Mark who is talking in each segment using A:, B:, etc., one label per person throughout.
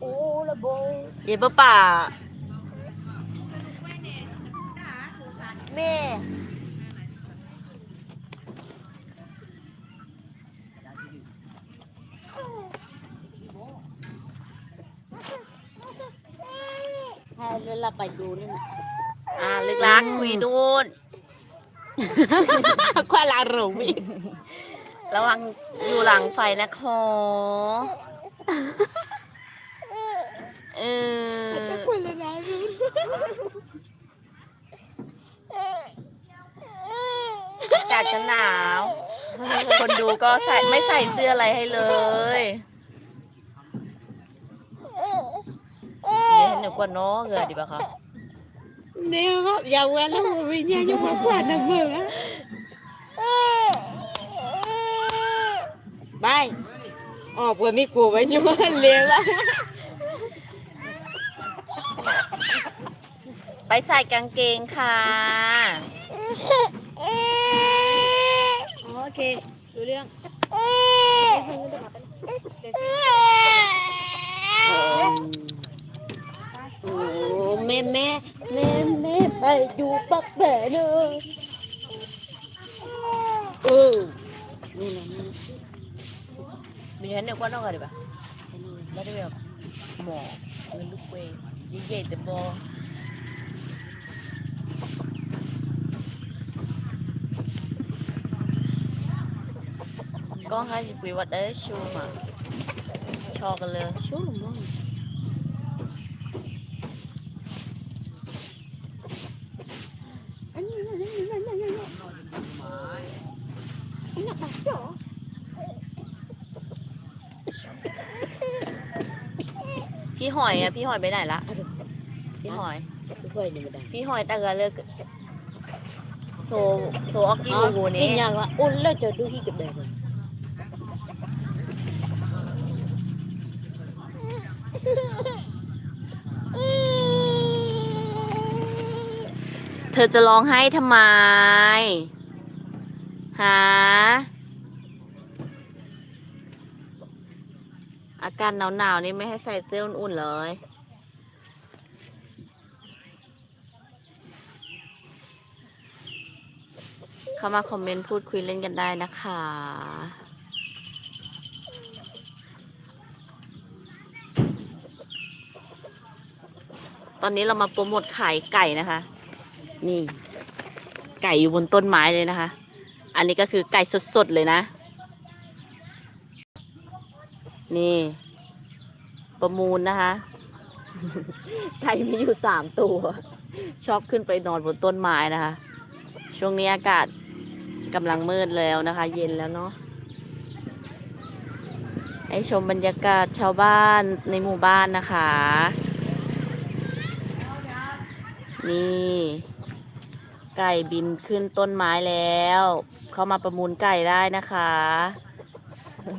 A: โอ้ละโบ
B: เย็บป่า
A: แม่
C: ถ้าเราไปดูนี่นะ
B: อ่าลึกลักคุยดูน
C: ควาลารูมี
B: ระวังอยู่หลังไฟนะคอ เออ
C: ควาลานารู
B: อากาศจะหนาว คนดูก็ใส่ไม่ใส่เสื้ออะไรให้เลยเนี่ยหนูกว่าน้องเหงื่อดีป่ะคะ
C: เนี่ยครับอย่าแหวนแล้ววิญญาณยังมาขวานน้ำมือไปออกเพื่อมีกูไว้ยังมันเลี้ยงละ
B: ไปใส่กางเกงค่ะ
A: โอเครู้เรื่อง
C: โอ้แม่แม่แม่แม่ไปดูปักแบ่เนอะเออนี่นะนี่
B: มีฉันเนี่ยกว่าน้องกันดีป่ะไม่ได้แบบหมอเงินลูกเวย์ยิ่งใหญ่แต่บอ ก็ให้สิบปีวัดได้ชูมาชอกันเลย
C: ชูมั้งอันนี้อันนี้อันนี้อันนี้อันนี้อันนี้ปักจ่อ
B: พี่หอยอะพี่หอยไปไหนละพี่หอย
C: ไม่ค่อยนี่ไม่ได้
B: พี่หอยตะเกลือเลิกโซโซออกกี้กูกูนี้
C: กินอย่างละอุ่นแล้วจะดูที่กับแบบ
B: เธอจะร้องไห้ทำไมฮะอาการหนาวๆนี่ไม่ให้ใส่เสื้ออุ่นๆเลยเข้ามาคอมเมนต์พูดคุยเล่นกันได้นะคะ ตอนนี้เรามาโปรโมทขายไก่นะคะ นี่ ไก่อยู่บนต้นไม้เลยนะคะ อันนี้ก็คือไก่สดๆเลยนะ นี่ ประมูลนะคะไก่มีอยู่สามตัว ชอบขึ้นไปนอนบนต้นไม้นะคะ ช่วงนี้อากาศกำลังมืดแล้วนะคะ เย็นแล้วเนาะให้ชมบรรยากาศชาวบ้านในหมู่บ้านนะคะ นี่ ไก่บินขึ้นต้นไม้แล้ว เข้ามาประมูลไก่ได้นะคะ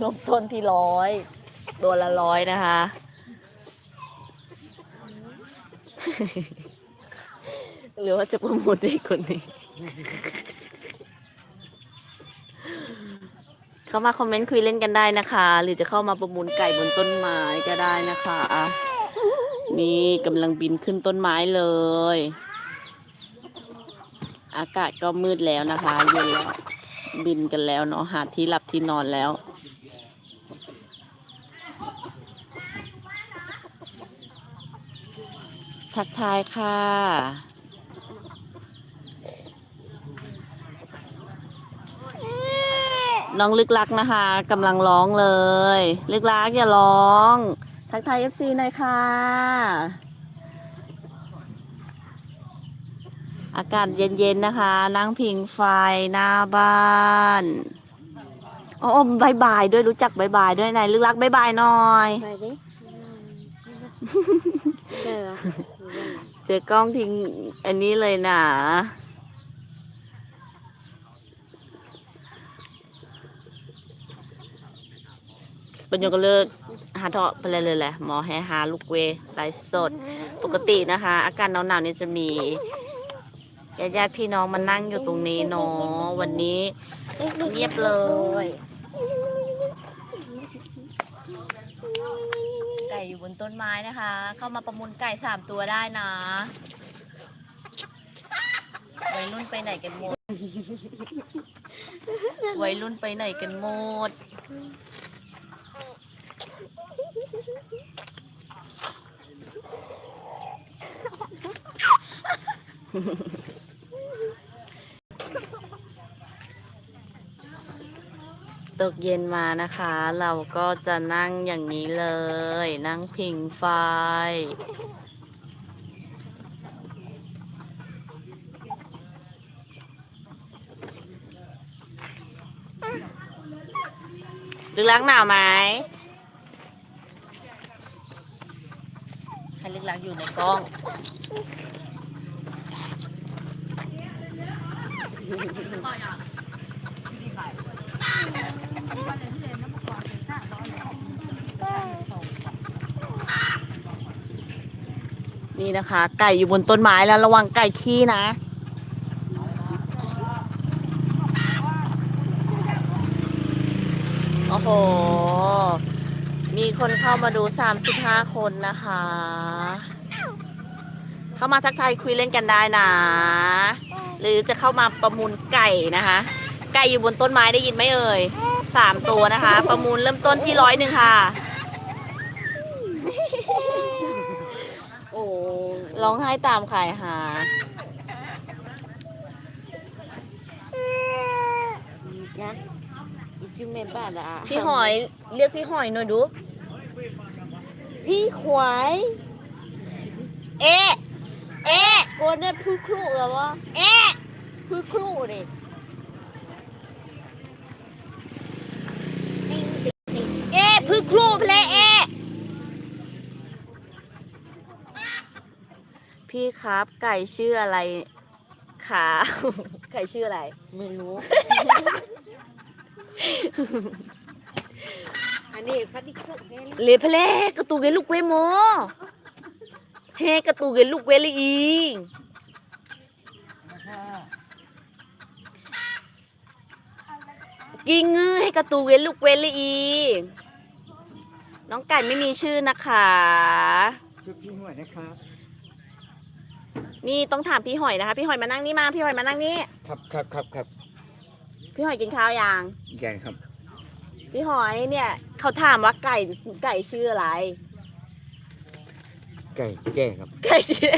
B: ลงต้นที่ร้อยตัวละร้อยนะคะ หรือว่าจะประมูลได้คนนี้ เข้ามาคอมเมนต์คุยเล่นกันได้นะคะ หรือจะเข้ามาประมูลไก่บนต้นไม้ก็ได้นะคะ นี่กำลังบินขึ้นต้นไม้เลย อากาศก็มืดแล้วนะคะเย็นแล้วบินกันแล้วเนาะหาที่หลับที่นอนแล้ว ทักทายค่ะน้องลึกลักนะคะกำลังร้องเลย ลึกลักอย่าร้อง ทักทายเอฟซีหน่อยค่ะ อากาศเย็นๆนะคะ นั่งพิงไฟหน้าบ้านโอ้บายบายด้วยรู้จักบายบายด้วยไหนลึกลักบายบายหน่อย
C: ไปดิเจอ
B: เจอกล้องทิ้งอันนี้เลยนะปัญญาก็เลิก หาเถาะไปเลยเลยแหละหมอแฮหาลูกเวไลฟ์สด ปกตินะคะ อาการหนาวๆเนี่ยจะมีญาติญาติๆพี่น้องมานั่งอยู่ตรงนี้เนาะวันนี้เงียบเลยไก่อยู่บนนต้นไม้นะคะ เข้ามาประมูลไก่สามตัวได้นะวัยรุ่นไปไหนกันหมดวัยรุ่นไปไหนกันหมด ตกเย็นมานะคะ เราก็จะนั่งอย่างนี้เลย นั่งพิงไฟลึกลักหนาวไหม ห้ลึกลักอยู่ในกล้อง นี่นะคะ ไก่อยู่บนต้นไม้แล้วระวังไก่ขี้นะ โอ้โห มีคนเข้ามาดู 35 คนนะคะ เข้ามาทักทายคุยเล่นกันได้นะ หรือจะเข้ามาประมูลไก่นะคะ ไก่อยู่บนต้นไม้ได้ยินไหมเอ่ยสามตัวนะคะ ประมูลเริ่มต้นที่ร้อยหนึ่งค่ะ
C: โอ้
B: ร้องไห้ตามใครหา
C: นะ อีกแม่บ้านละ
B: พี่หอยเรียกพี่หอยหน่อยดู
C: พี่ขวาย
B: เอ๊ะเอ๊ะ
C: โกนเนี่ยพูดครูเหรอวะ
B: เอ๊ะ
C: พูดครูดิ
B: เอ๊ะพึ่งครูเพลเอ๊ะพี่ครับไก่ชื่ออะไรขาไก่ชื่ออะไร
C: ไม่รู้ อันนี้พัดดิครูแค่นี้
B: เลเพลกระตูเกลูกเวโมเฮกระตูเกลูกเวลีอีกิงงือให้กระตูเกลูกเวลีอีน้องไก่ไม่มีชื่อนะคะ
D: ชุดพี่หัวนะครับ
B: นี่ต้องถามพี่หอยนะคะ พี่หอยมานั่งนี่มา พี่หอยมานั่งนี่
D: ครับครับครับครับ
B: พี่หอยกินข้าวยัง
D: อีกอย่างครับ
B: พี่หอยเนี่ย เขาถามว่าไก่ไก่ชื่ออะไร
D: ไก่แจ้ครับ
B: ไก่ชื่อ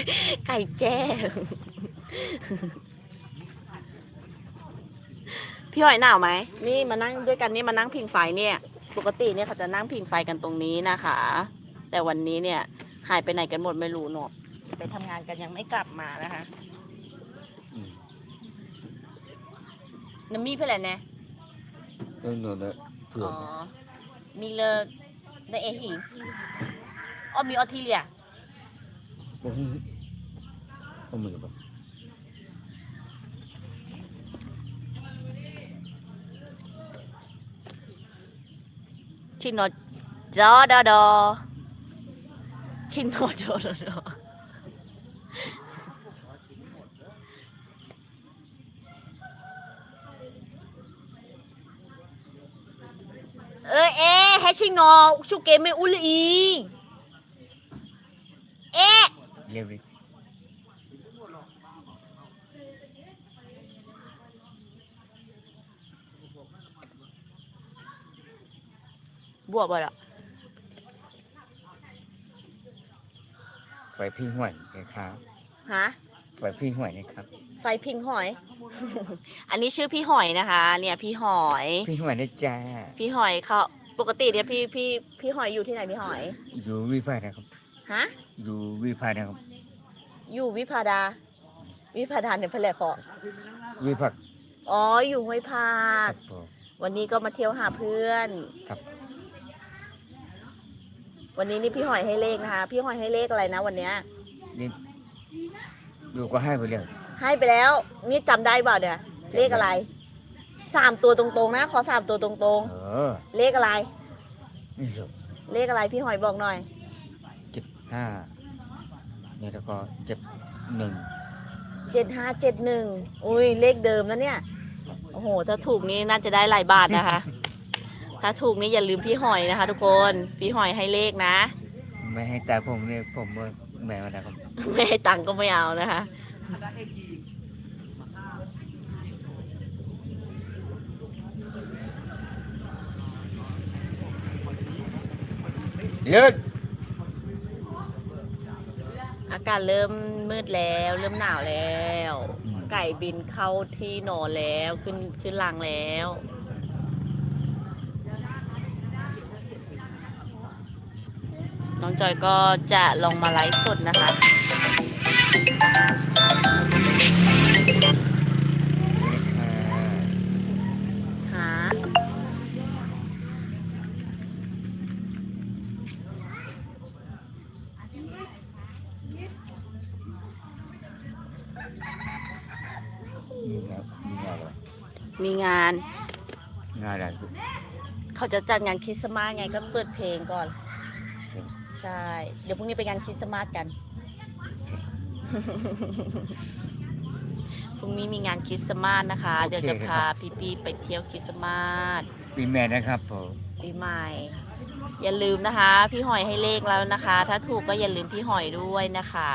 B: ไก่แจ้พี่หอยหนาวไหมนี่มานั่งด้วยกันนี่มานั่งพิงไฟเนี่ย ปกติเนี่ยเขาจะนั่งพิงไฟกันตรงนี้นะคะ แต่วันนี้เนี่ยหายไปไหนกันหมดไม่รู้เนอะไปทำงานกันยังไม่กลับมานะคะ
D: อืม
B: น้ำมีเพื่อนเนี่ย
D: เออหนูนะเผื่อ
B: อ๋อมีเลิกในเอหีอ๋อมีออทิเลีย
D: ผมเอามือแบบ
B: ชิโนจอดอดอชิโนจอดอดอ เออเอ๊ให้ชิโนชูเกมไม่อุลีเอ๊ะ
D: เรียบร้อย
B: บวกบ่ล่ะ
D: ไฟพี่หัวนะครับ
B: ฮะ
D: ไฟพี่หัวนะครับ
B: ไฟพิงหอย อันนี้ชื่อพี่หอยนะคะ เนี่ยพี่หอย
D: พี่หัวนะจ้า
B: พี่หอยเขาปกติเนี่ยพี่พี่พี่หอยอยู่ที่ไหนพี่หอย
D: อยู่วิภานะครับ
B: ฮะ
D: อยู่วิภานะครับ
B: อยู่วิภาดา วิภาดาเนี่ยเพนแหลขอ
D: วิภาค
B: อ๋ออยู่ห้วยพา
D: ค
B: ก
D: รับผม
B: วันนี้ก็มาเที่ยวหาเพื่อน
D: ครับ
B: วันนี้นี่พี่หอยให้เลขนะคะ พี่หอยให้เลขอะไรนะวันเนี้ย
D: นี่ดูก็ให้ไปเลย
B: ให้ไปแล้ว นี่จำได้เปล่าเนี่ยเลขอะไรสามตัวตรงๆนะ ขอสามตัวตรง
D: เออ
B: ๆ เลขอะไร
D: นี่สุด
B: เลขอะไรพี่หอยบอกหน่อย
D: เจ็ดห้าเนี่ยแล้วก็เจ็ดหนึ่ง
B: เจ็ดห้าเจ็ดหนึ่งอุ้ยเลขเดิมนะเนี่ย โอ้โห ถ้าถูกนี่น่าจะได้หลายบาทนะคะ ถ้าถูกนี่อย่าลืมพี่หอยนะคะ ทุกคน พี่หอยให้เลขนะ
D: อืมไม่ให้แต่ผมเนี่ยผมว่าแม่นะครับ
B: ไม่ให้ตังค์ก็ไม่เอานะคะ
D: เลิศ
B: อากาศเริ่มมืดแล้ว เริ่มหนาวแล้ว ไก่บินเข้าที่นอนแล้วขึ้นขึ้นรังแล้ว น้องจอยก็จะลองมาไลฟ์สดนะคะ
D: งาน งานอะไร
B: เขาจะจัดงานคริสต์มาสไงก็เปิดเพลงก่อน ใช่ เดี๋ยวพรุ่งนี้ไปงานคริสต์มาสกัน พรุ่งนี้มีงานคริสต์มาสนะคะ เดี๋ยวจะพาพี่ๆไปเที่ยวคริสต์มาส
D: ปีแม่นะครับผม
B: ปีใหม่ อย่าลืมนะคะ พี่หอยให้เลขแล้วนะคะ ถ้าถูกก็อย่าลืมพี่หอยด้วยนะคะ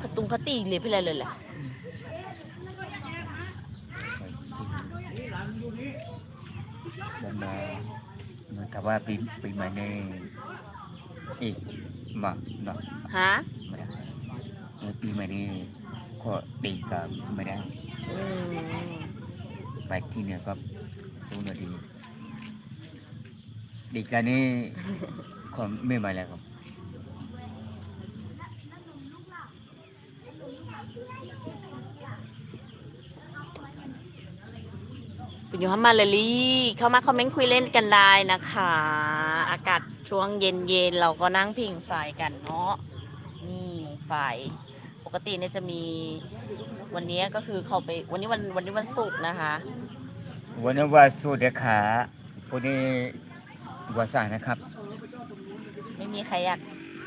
B: พตุงพตีเลยไปเลยเลยแหละ
D: แล้วมามันถ้าว่าปีปีใหม่นี่อีกมาเนาะ
B: ฮะ
D: ไม่ได้เออปีใหม่นี่ก็ตีกับไม่ได้
B: อืม
D: ไปที่เนี่ยก็รู้หน่อยดีดีกันนี่ คนไม่มาแล้วครับ
B: อยู่ฮัมมาเลลี่เข้ามาคอมเมนต์คุยเล่นกันได้นะคะ อากาศช่วงเย็นๆเราก็นั่งพิงไฟกันเนาะนี่ไฟปกติเนี่ยจะมีวันนี้ก็คือเขาไปวันนี้วันวันนี้วันศุกร์นะคะ
D: วันนี้ว่าสูดเด็กขาพวกนี้วัวสานนะครับ
B: ไม่มีใครอยาก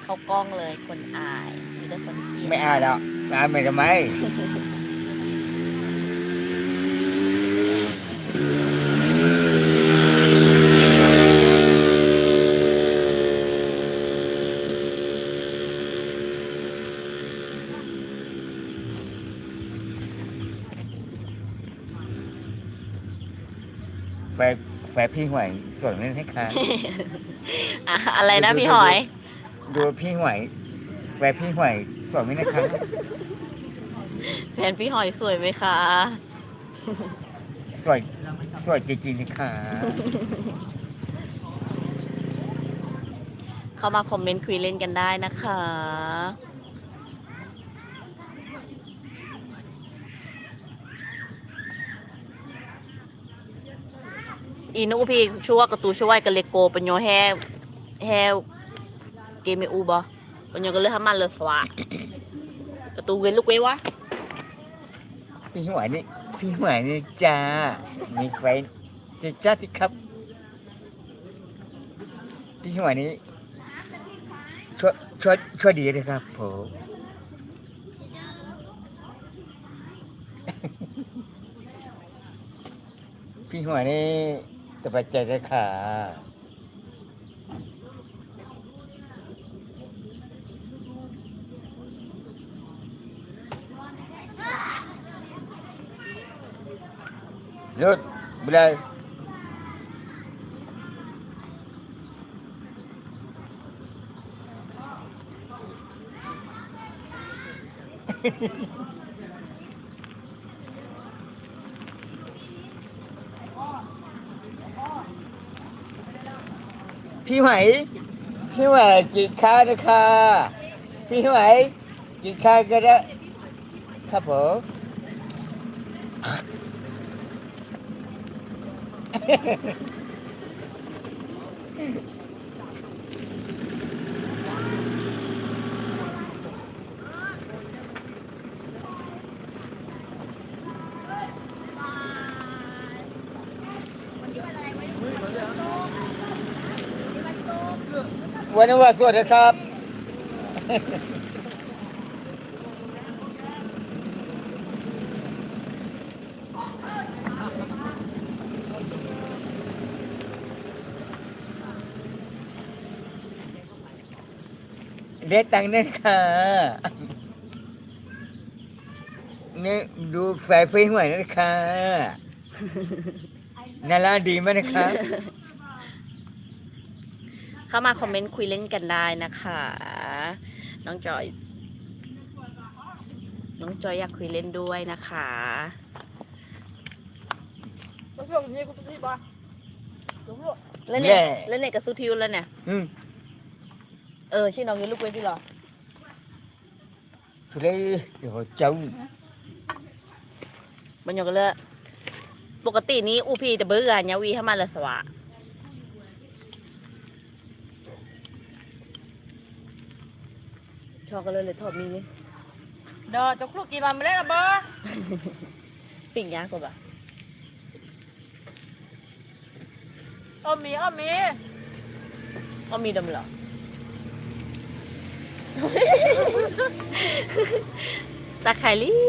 B: เข้ากล้องเลยคนอายมีแต่คนเกลียด
D: ไม่อายแล้วอายไม่ทำไม แฟนแฟนพี่หวยสวยไหมนะคะ
B: อะอะไรนะพี่หอย
D: ดูพี่หวยแฟนพี่หวยสวยไหมนะคะ
B: แฟนพี่หอยสวยไหมคะ
D: สวยสวยจริงๆนะคะ
B: เข้ามาคอมเมนต์คุยเล่นกันได้นะคะ อีนูพี่ช่วยกระตูช่วยกันเลโกปัญโยแฮแฮเกมอูบอปัญโยก็เลยทำมันเลยสวะกระตูเวลูกเววะ
D: พี่หวยนี่พี่หวยนี่จ้ามีแฟจะจ้าสิครับ พี่หวยนี่ช่วยช่วยช่วยดีเลยครับผมพี่หวยนี่ จะไปใจเลยค่ะหยุดไปเพี่ไหมพี่ไหมกินข้าวนะคะพี่ไหมกินข้าวก็ได้ครับผม วันนี้ว่าสวัสดีครับเด้ตังนั่นค่ะนี่ดูแฟนเพื่อนหน่อยนะคะน่ารักดีไหมนะคะ
B: เข้ามาคอมเมนต์คุยเล่นกันได้นะคะ น้องจอย น้องจอยอยากคุยเล่นด้วยนะคะ
A: ก็ช่วงนี้กูที่บ้านลูก
B: เล่น
D: แย่
B: เน็ตเล่นเน็ตกับซูทิวแล้วเนี่ย
D: อืม
B: เออชื่อน้องยูลูกเว้ยพี่เหรอ
D: สุดเลยเดี๋ยวเจ้า
B: บันยองกันเลยปกตินี้อูพีจะเบื่อเนยวีให้มาเลยสวะ ชอบกันเลยเลยทอดมีนี่
A: เด้อจะคลุกกี่วันไม่ได้ละบ่
B: ปิ้งย่างกว่า
A: อ้อมมีอ้อมมี
B: ก็มีดำเหรอตาไคลี่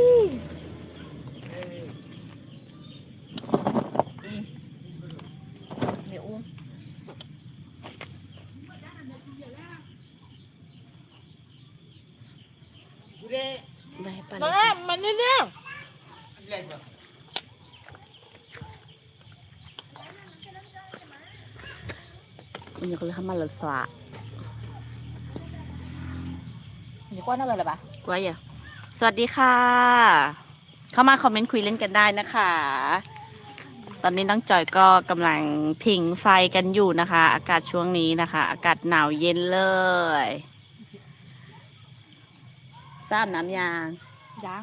B: เดี๋ยวอุ้ม ไม่ให้ปั่น
A: มามันนี่เนี่ย
B: มันยังก็เลยทำมาละสวะ
A: อยู่ก้อนเท่าไหร่ละบ่
B: กว่าอย่าสวัสดีค่ะ เข้ามาคอมเมนต์คุยเล่นกันได้นะคะ ตอนนี้น้องจอยก็กำลังผิงไฟกันอยู่นะคะ อากาศช่วงนี้นะคะ อากาศหนาวเย็นเลย ทราบน้ำยาง
A: ยัง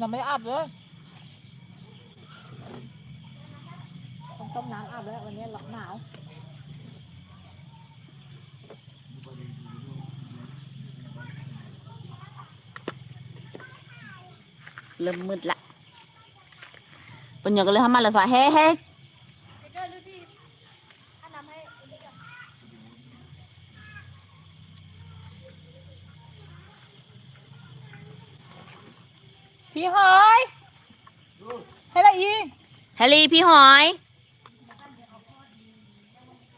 A: ยังไม่ได้อาบเลยต้องต้มน้ำอาบแล้ววันนี้หลับหนาว
B: เริ่มมืดละปัญญาก็เลยทำมาเลยฝ่าเฮ้เฮ้
A: พี่หอยให้ละอี
B: แฮลีพี่หอย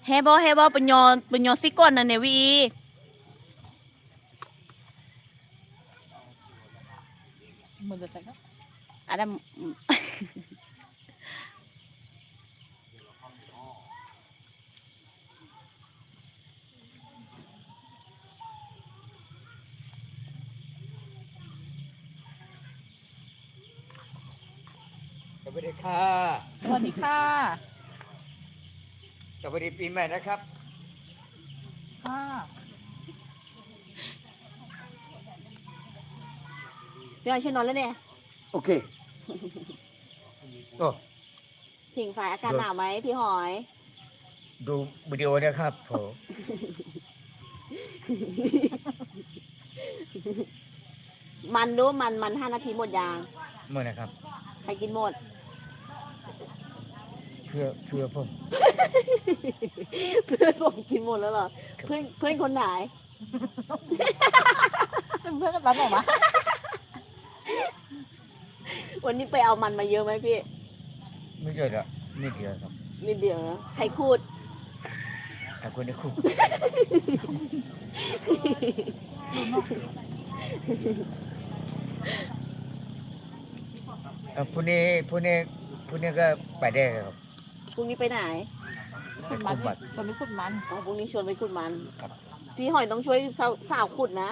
B: เฮบอเฮบอปัญญาปัญญาซิก่อนนะเนวี
A: มือจะใส่ครับ
B: อันนั้น
D: ส วัสดีค่ะ
A: สวัสดีค่ะ
D: สวัสดีปีใหม่นะครับ
A: ค่ะ
B: พี่หอยช่วยนอนแล้วเนี่ย
D: โอเคโอ้
B: ผิงไฟอากาศหนาวไหมพี่หอย
D: ดูวิดีโอนะครับผม
B: มันดูมันมันห้านาทีหมดยาง
D: เมื่อนะครับ
B: ใครกินหมด
D: เพื่อเพื่อผม
B: เพื่อนผมกินหมดแล้วเหรอ เพื่อนเพื่อนคนไหน
A: เพื่อนกันรับออกมา
B: วันนี้ไปเอามันมาเยอะไหมพี่
D: ไม่เยอะหรอกนิดเดียวครับ
B: นิดเดียวนะใครคูด
D: แต่คนในคุกเอ่อพรุ่งนี้พรุ่งนี้พรุ่งนี้ก็ไปได้ครับ
B: พรุ่งนี้ไปไหน
A: ขุดมันดิตอนนี้ขุดมัน
B: อ๋อพรุ่งนี้ชวนไปขุดมัน
D: ครับ
B: พี่หอยต้องช่วยสาวสาวขุดนะ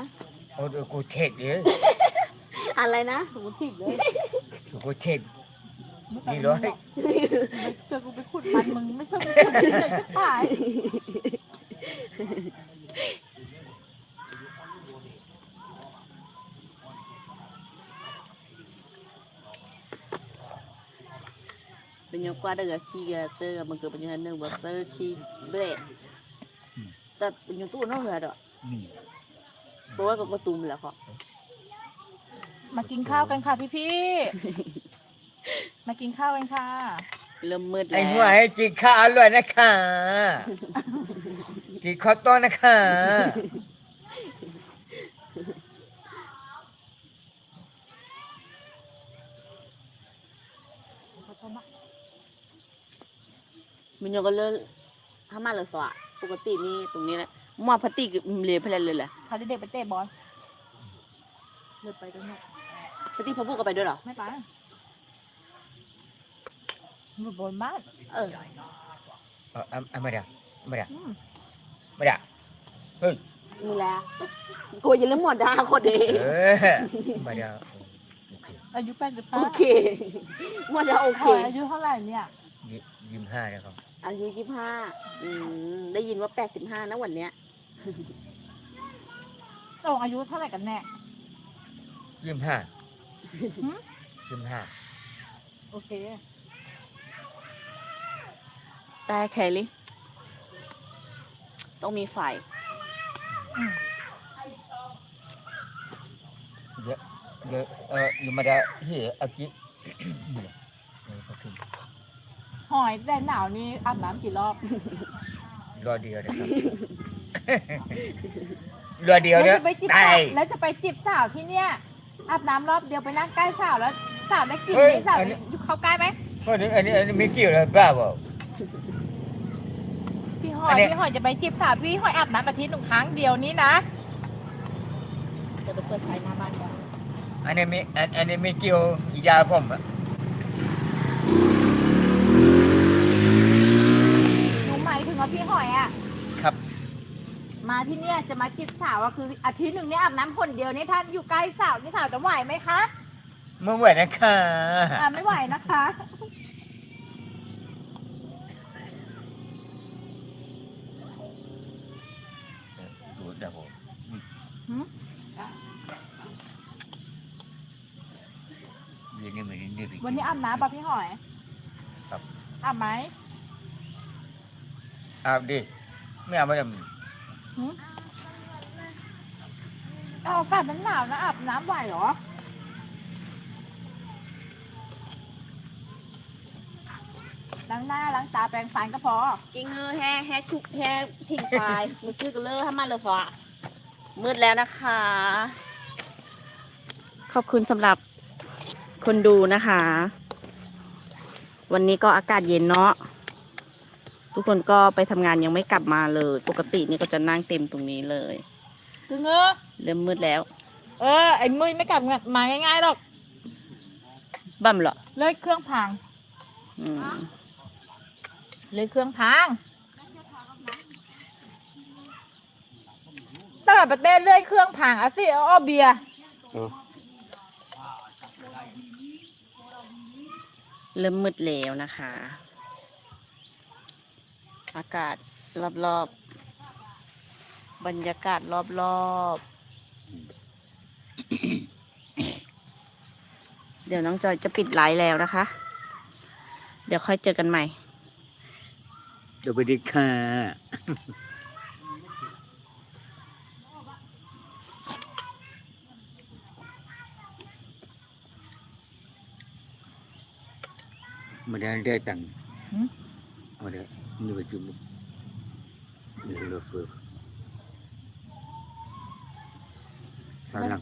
D: โอ้กูเทศเยอะ
B: อะไรนะ
A: สมมติผิดเลย
D: กูเทศนี่ร้อย
A: เจอกูไปขุดมันมึงไม่ช่วยกูขุดเลยจะตาย
B: เป็นยังกว่าเดือขี้กระเตอร์มันเกิดเป็นยังหนึ่งแบบเตอร์ขี้เบรดแต่เป็นยังตู้นอกเหรอดอก
D: นี่
B: เพราะว่าก็กระตุ้มแหละค่ะ
A: มากินข้าวกันค่ะพี่พี่ๆมากินข้าวกันค่ะ
B: เริ่มมืด
D: ไอ้
B: แล้ว
D: หัวให้กินข้าวอร่อยนะคะกินข้าวต้มนะคะ
B: มันยังก็เลิกถ้ามาเลยสวะปกตินี่ตรงนี้แหละมัวพัตติกเลยเพลนเลยแหละ
A: พาเด็กๆไปเตะบอลเลิกไปกันเนี่ย
B: พัตติพอพูดก็ไปด้วยเหรอ
A: ไม่ไปหนูบอลบ้าน
B: เออ
D: เอาเอาเอามาเดี๋ยวเอามาเดี๋ยว
A: อืม
D: มาเดี๋ยวเฮ้ย
B: นี่แหละกูอยังเล่นหมดดาคนเดี
D: เออมาเดี๋ยวโอเค
A: อายุแปดสิบ
B: โอ
A: ห้า
B: เคหมดดาโอเค
A: อายุเท่าไหร่เนี่ย
D: ยี่ยี่สิบห้านะครับ
B: อายุยี่ห้าอืมได้ยินว่าแปดสิบห้านะวันเนี้ย
A: ตรงอายุเท่าไหร่กันแน่
D: ยี่สิบห้า
A: หืม
D: ยี่สิบห้า
A: โอเค
B: แต่แคลรี่ต้องมีไฟ
D: เยอะเยอะเอออยู่มาเดี๋ยวเฮ้ยเอากิ๊เนี่ยเออขอบคุณ
A: หอยแต่หนาวนี่อาบน้ำกี่รอบ
D: รอเดียวนะครับ รอเดียว
A: แล้ว
D: เด้อ
A: จะไปจีบ
D: ตา
A: สาวย แล้วจะไปจีบสาวที่เนี่ยอาบน้ำรอบเดียวไปนั่งใกล้สาวแล้วสาวได้กลิ่น
D: เฮ้ย
A: นี่สาว
D: อันนี้
A: อยู่เข้าใกล้ไหม
D: อันนี้อันนี้อันนี้ไม่เกี่ยวเลยบ้าเปล่า
A: พี่หอ
D: อั
A: ย
D: นเนี้ย
A: พี่หอยจะไปจีบสาวพี่หอยอาบน้ำอาทิตย์หนึ่งครั้งเดียวนี้นะ
B: จะไปเปิดไฟหน้าบ้านก่อน
D: อันนี้ไม่อันอันนี้ไม่เกี่ยวอียาผมอะ
A: หนูหมายถึงว่า พี่หอยอะ
D: ครับ
A: มาที่เนี่ยจะมาจีบสาวอะคืออาทิตย์หนึ่งเนี่ยอาบน้ำคนเดียวนี่ท่านอยู่ใกล้สาวนี่สาวจะไหวไหมคะ
D: เมื่อไหร่นะคะ
A: อ่าไม่ไหวนะคะ
D: ดูเดี๋ยวผม
A: หืม
D: ยืนนี่เหมือนนี่ไป
A: วันนี้อาบน้ำป่ะพี่หอย
D: ครับ
A: อาบไหม
D: อาบดิไม่อาบไม่ได้
A: หืมเอาอากาศมันหนาวนะอาบน้ำไหวเหรอ ล้างหน้าล้างตาแปรงฟันก็พอ
B: กิงเงอแฮ่แฮ่ชุกแฮ่พิงไฟมือซื้อกันเลยให้มาเลยฟ้ามืดแล้วนะคะ ขอบคุณสำหรับคนดูนะคะ วันนี้ก็อากาศเย็นเนาะ ทุกคนก็ไปทำงานยังไม่กลับมาเลย ปกตินี่ก็จะนั่งเต็มตรงนี้เลย
A: คือเงอ
B: เริ่มมืดแล้ว
A: เออไอ้มุ้ยไม่กลับมาง่ายๆหรอก
B: บั่มเหรอ
A: เลยเครื่องพัง
B: อืม
A: เลยเครื่องพังตลาดประเทศเลื่อยเครื่องพังอะสิเอาเบียร์
B: เริ่มมืดแล้วนะคะ อากาศรอบๆบรรยากาศรอบๆเดี๋ยวน้องจอยจะปิดไลฟ์แล้วนะคะ เดี๋ยวค่อยเจอกันใหม่
D: สวัสดีค่ะมาเดี๋ยวได้ตังค์มาเดี๋ ยวนี่ไปจุ่มนี่ร